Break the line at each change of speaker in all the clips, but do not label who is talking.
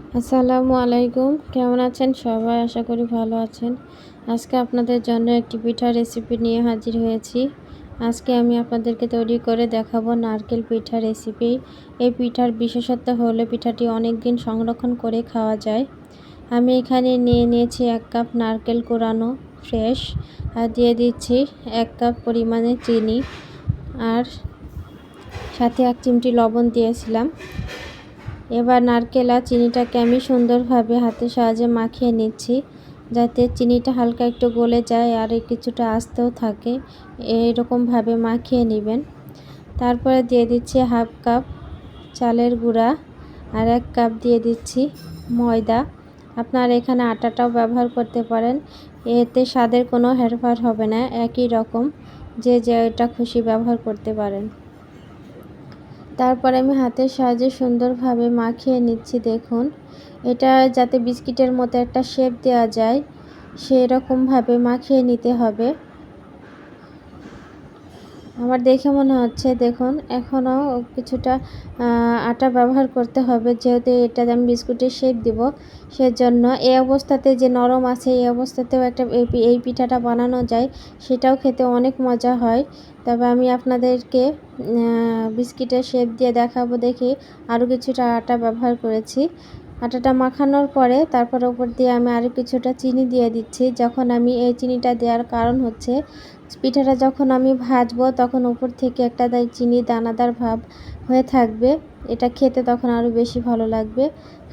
আসসালামু আলাইকুম। কেমন আছেন? সবাই আশা করি ভালো আছেন। আজকে আপনাদের জন্য একটি পিঠার রেসিপি নিয়ে হাজির হয়েছি। আজকে আমি আপনাদেরকে তৈরি করে দেখাবো নারকেল পিঠা রেসিপি এই পিঠার বিশেষত্ব হলো পিঠাটি অনেক দিন সংরক্ষণ করে খাওয়া যায়। আমি এখানে নিয়ে নিয়েছি এক কাপ নারকেল কোরানো ফ্রেশ আর দিয়ে দিচ্ছি এক কাপ পরিমাণে চিনি। আর সাথে এক চিমটি লবণ দিয়েছিলাম। এবার নারকেল আর চিনিটাকে আমি সুন্দরভাবে হাতের সাহায্যে মাখিয়ে নিচ্ছি, যাতে চিনিটা হালকা একটু গলে যায় আর কিছুটা আস্তেও থাকে। এইরকমভাবে মাখিয়ে নেবেন। তারপরে দিয়ে দিচ্ছি হাফ কাপ চালের গুঁড়া আর এক কাপ দিয়ে দিচ্ছি ময়দা। আপনার এখানে আটাটাও ব্যবহার করতে পারেন, এতে স্বাদের কোনো হেরফার হবে না, একই রকম। যে যেটা খুশি ব্যবহার করতে পারেন। তারপর আমি হাতের সাহায্যে সুন্দরভাবে মাখিয়ে নিচ্ছি, দেখুন। এটা যাতে বিস্কিটের মতো একটা শেপ দেওয়া যায়, সেরকমভাবে মাখিয়ে নিতে হবে। আমার দেখে মনে হচ্ছে, দেখুন, এখনও কিছুটা আটা ব্যবহার করতে হবে, যেহেতু এটা আমি বিস্কুটের শেপ দিব, সেজন্য এই অবস্থাতে যে নরম আছে, এই অবস্থাতেও একটা এই পিঠাটা বানানো যায়, সেটাও খেতে অনেক মজা হয়। তবে আমি আপনাদেরকে বিস্কিটের শেপ দিয়ে দেখাবো দেখে, আরও কিছুটা আটা ব্যবহার করেছি। আটাটা মাখানোর পরে, তারপর উপর দিয়ে আমি আরও কিছুটা চিনি দিয়ে দিচ্ছি, যখন আমি এই চিনিটা দেওয়ার কারণ হচ্ছে পিঠাটা যখন আমি ভাজবো, তখন উপর থেকে একটা চিনি, দানাদার ভাব হয়ে থাকবে। এটা খেতে তখন আরও বেশি ভালো লাগবে।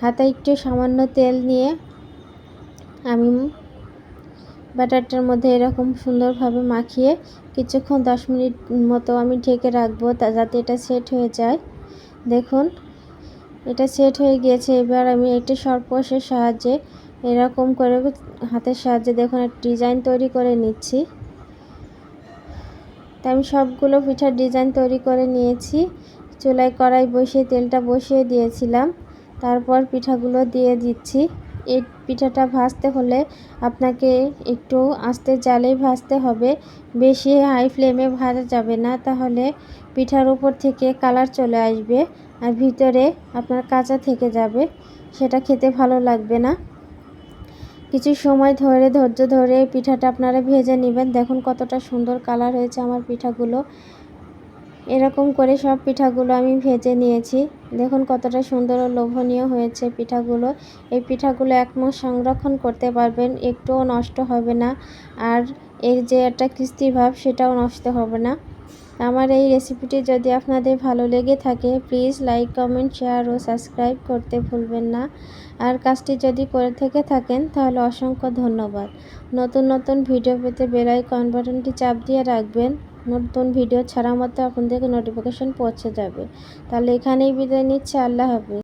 হাতে একটু সামান্য তেল নিয়ে আমি ব্যাটারটার মধ্যে এরকম সুন্দরভাবে মাখিয়ে কিছুক্ষণ দশ মিনিট মতো আমি ঢেকে রাখব, তা যাতে এটা সেট হয়ে যায়। দেখুন, এটা সেট হয়ে গিয়েছে। এবার আমি একটি সরপোষের সাহায্যে এরকম করে হাতের সাহায্যে দেখুন, একটা ডিজাইন তৈরি করে নিচ্ছি। তাই আমি সবগুলো পিঠার ডিজাইন তৈরি করে নিয়েছি। চুলায় কড়াই বসিয়ে, তেলটা বসিয়ে দিয়েছিলাম। তারপর পিঠাগুলো দিয়ে দিচ্ছি। এই পিঠাটা ভাজতে হলে আপনাকে একটু আস্তে জালেই ভাজতে হবে। বেশি হাই ফ্লেমে ভাজা যাবে না। তাহলে পিঠার উপর থেকে কালার চলে আসবে আর ভিতরে আপনার কাঁচা থেকে যাবে। সেটা খেতে ভালো লাগবে না। কিছু সময় ধরে, ধৈর্য ধরে এই পিঠাটা আপনারা ভেজে নেবেন। দেখুন কতটা সুন্দর কালার হয়েছে আমার পিঠাগুলো। এরকম করে সব পিঠাগুলো আমি ভেজে নিয়েছি। দেখুন কতটা সুন্দর ও লোভনীয় হয়েছে পিঠাগুলো। এই পিঠাগুলো এক মাস সংরক্ষণ করতে পারবেন, একটুও নষ্ট হবে না। আর এর যে একটা কিস্তি ভাব, সেটাও নষ্ট হবে না। আমার এই রেসিপিটি যদি আপনাদের ভালো লেগে থাকে প্লিজ লাইক কমেন্ট শেয়ার ও সাবস্ক্রাইব করতে ভুলবেন না। আর কাজটি যদি করে থেকে থাকেন, তাহলে অসংখ্য ধন্যবাদ। নতুন নতুন ভিডিও পেতে বেলাইকন বাটনটি চাপ দিয়ে রাখবেন। নতুন ভিডিও ছাড়া মতো আপনাদেরকে নোটিফিকেশন পৌঁছে যাবে। তাহলে এখানেই বিদায় নিচ্ছে। আল্লাহ হাফিজ।